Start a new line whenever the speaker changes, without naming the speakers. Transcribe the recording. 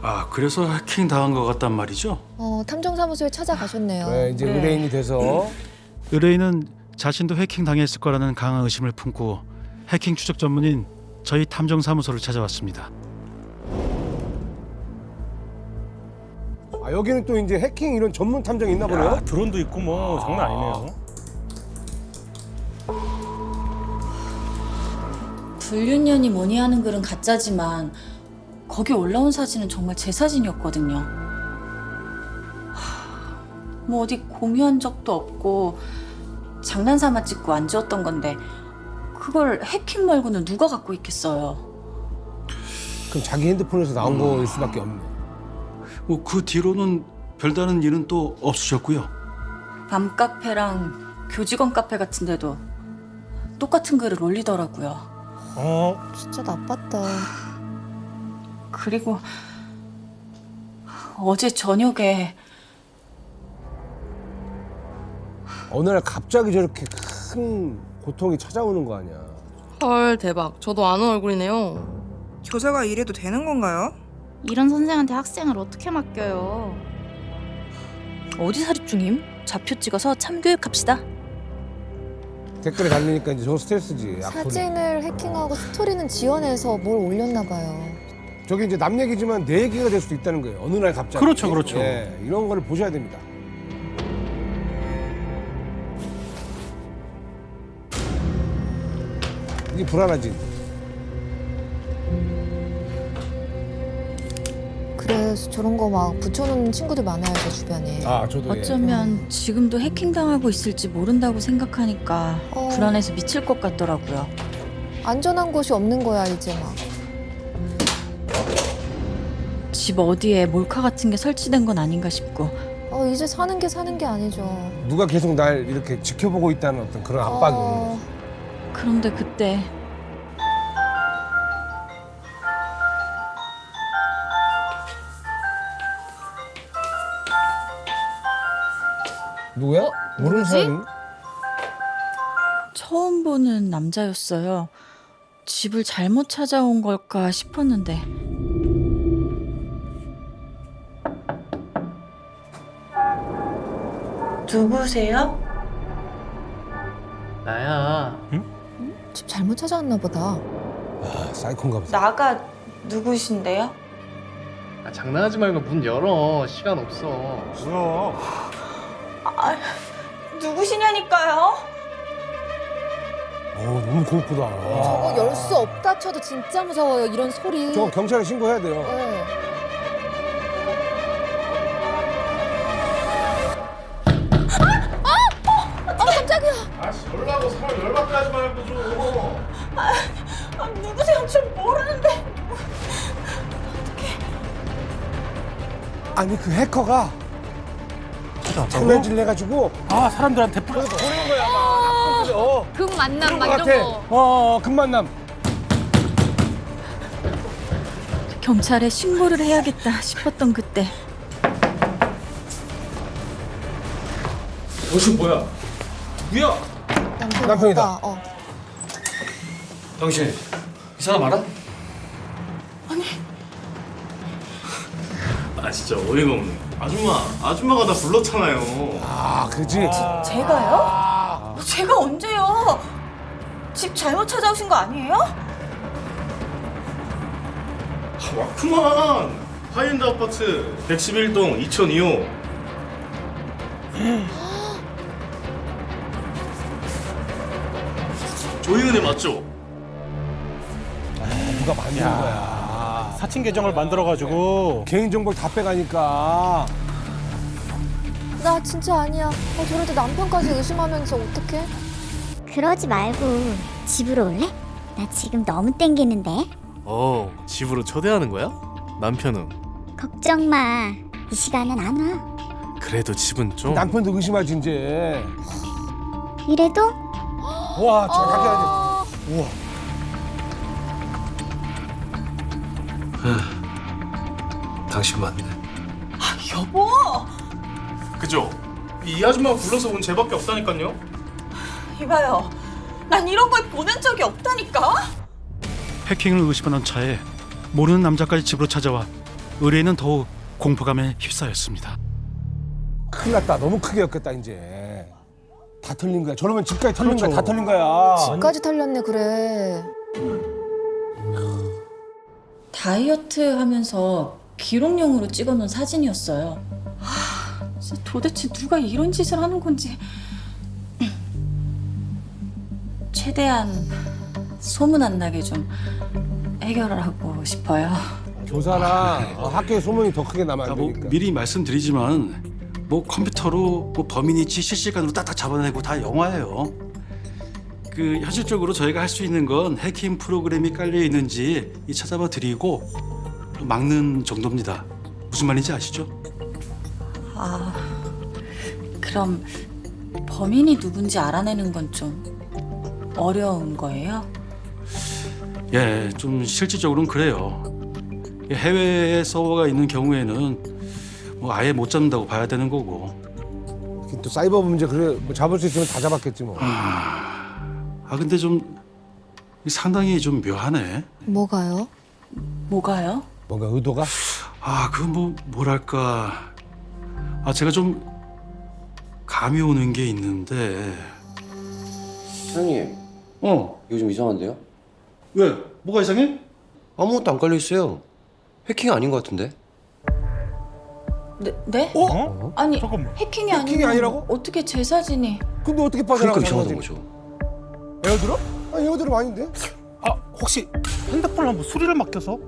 아 그래서 해킹 당한 것 같단 말이죠?
어, 탐정사무소에 찾아가셨네요.
네, 이제 의뢰인이 돼서
의뢰인은 자신도 해킹 당했을 거라는 강한 의심을 품고 해킹 추적 전문인 저희 탐정 사무소를 찾아왔습니다.
아, 여기는 또 이제 해킹 이런 전문 탐정이 있나 보네요.
야, 드론도 있고 뭐 장난 아니네요.
불륜년이 뭐니 하는 글은 가짜지만 거기 올라온 사진은 정말 제 사진이었거든요. 하, 뭐 어디 공유한 적도 없고 장난삼아 찍고 안 지웠던 건데 그걸 해킹 말고는 누가 갖고 있겠어요.
그럼 자기 핸드폰에서 나온 거일 수밖에 없네.
뭐 그 뒤로는 별다른 일은 또 없으셨고요.
밤 카페랑 교직원 카페 같은 데도 똑같은 글을 올리더라고요.
어,
진짜 나빴다.
그리고 어제 저녁에
어느 날 갑자기 저렇게 큰 고통이 찾아오는 거 아니야.
헐 대박 저도 아는 얼굴이네요
교사가 이래도 되는 건가요?
이런 선생한테 학생을 어떻게 맡겨요?
어디 사립 중임? 좌표 찍어서 참교육 합시다.
댓글에 달리니까 이제 저 스트레스지. 악플이.
사진을 해킹하고 스토리는 지원해서 뭘 올렸나 봐요.
저게 이제 남 얘기지만 내 얘기가 될 수도 있다는 거예요. 어느 날 갑자기.
그렇죠, 그렇죠.
예, 이런 거를 보셔야 됩니다. 이게 불안하지.
그래서 저런 거 막 붙여놓는 친구들 많아요, 제 주변에.
아, 저도 예.
어쩌면 지금도 해킹 당하고 있을지 모른다고 생각하니까
어.
불안해서 미칠 것 같더라고요.
안전한 곳이 없는 거야, 이제 막.
집 어디에 몰카 같은 게 설치된 건 아닌가 싶고
어, 이제 사는 게 사는 게 아니죠.
누가 계속 날 이렇게 지켜보고 있다는 어떤 그런 압박이 오는
어.
그런데 그때
누구야?
어?
모르는
누구지?
사람이?
처음 보는 남자였어요. 집을 잘못 찾아온 걸까 싶었는데 누구세요?
나야.
집 잘못 찾아왔나 보다.
아, 사이콘가 보다.
나가 누구신데요?
아, 장난하지 말고 문 열어. 시간 없어.
뭐야?
누구시냐니까요?
어, 너무 공포다.
저거 열 수 없다 쳐도 진짜 무서워요, 이런 소리.
저거 경찰에 신고해야 돼요.
네.
사람 열받게 하지 말고 좀.
누구세요? 저 모르는데.
아니 그 해커가 장난질 해가지고
아, 사람들한테 뿌려.
보낸 거야. 막. 어,
그 만남
그런 거 같아. 어, 어, 금만남.
경찰에 신고를 해야겠다 싶었던 그때
당신 뭐야? 누구야?
남편
남편이다.
오빠, 어.
당신 이 사람 알아?
아 진짜 어이가 없네. 아줌마, 아줌마가 나 불렀잖아요.
아, 그지.
제가요? 제가 언제요? 집 잘못 찾아오신 거 아니에요?
아, 왔구만. 하이엔드 아파트 111동 2002호. 조희은이 맞죠?
누가 만든 거야.
사칭 계정을 만들어가지고
개인 정보를 다 빼가니까.
나 진짜 아니야. 어, 저럴 때 남편까지 의심하면서 어떡해?
그러지 말고 집으로 올래? 나 지금 너무 땡기는데.
어, 집으로 초대하는 거야? 남편은?
걱정 마. 이 시간은 안 와.
그래도 집은 좀.
남편도 의심하지 이제.
이래도
와, 저 가게 아니. 우와.
당신 맞네.
여보!
그죠? 이 아줌마가 불러서 온 쟤밖에 없다니까요.
이봐요. 난 이런 걸 보낸 적이 없다니까?
해킹을 의심하는 차에 모르는 남자까지 집으로 찾아와 의뢰인은 더욱 공포감에 휩싸였습니다.
큰일 났다. 너무 크게 엮였다 이제. 다 털린 거야. 저러면 집까지 털린
그렇죠.
거야. 다 털린 거야.
집까지 털렸네 그래.
다이어트 하면서 기록용으로 찍어놓은 사진이었어요. 하, 진짜 도대체 누가 이런 짓을 하는 건지. 최대한 소문 안 나게 좀 해결을 하고 싶어요.
교사나 어, 학교에 소문이 더 크게 나면
아, 안뭐
되니까.
미리 말씀드리지만 뭐 컴퓨터로 뭐 범인 위치 실시간으로 딱딱 잡아내고 다 영화예요. 그 현실적으로 저희가 할 수 있는 건 해킹 프로그램이 깔려 있는지 이 찾아봐 드리고 막는 정도입니다. 무슨 말인지 아시죠?
아, 그럼 범인이 누군지 알아내는 건 좀 어려운 거예요?
예, 좀 실질적으로는 그래요. 해외에 서버가 있는 경우에는 뭐 아예 못 잡는다고 봐야 되는 거고.
또 사이버 문제 그래 뭐 잡을 수 있으면 다 잡았겠지 뭐.
아 근데 좀 상당히 좀 묘하네.
뭐가요?
뭐가요?
뭔가 의도가?
아, 그 뭐 뭐랄까. 아, 제가 좀 감이 오는 게 있는데.
사장님,
어,
이거 좀 이상한데요?
왜? 뭐가 이상해?
아무것도 안 깔려 있어요. 해킹 아닌 것 같은데?
네? 네?
어?
아니
잠깐만.
해킹이,
해킹이
아니면
아니라고?
어떻게 제 사진이?
근데 어떻게
그러니까 이상하던
거지?
거죠.
에어드롭? 아 에어드롭 아닌데?
아 혹시 핸드폰 한번 수리를 맡겨서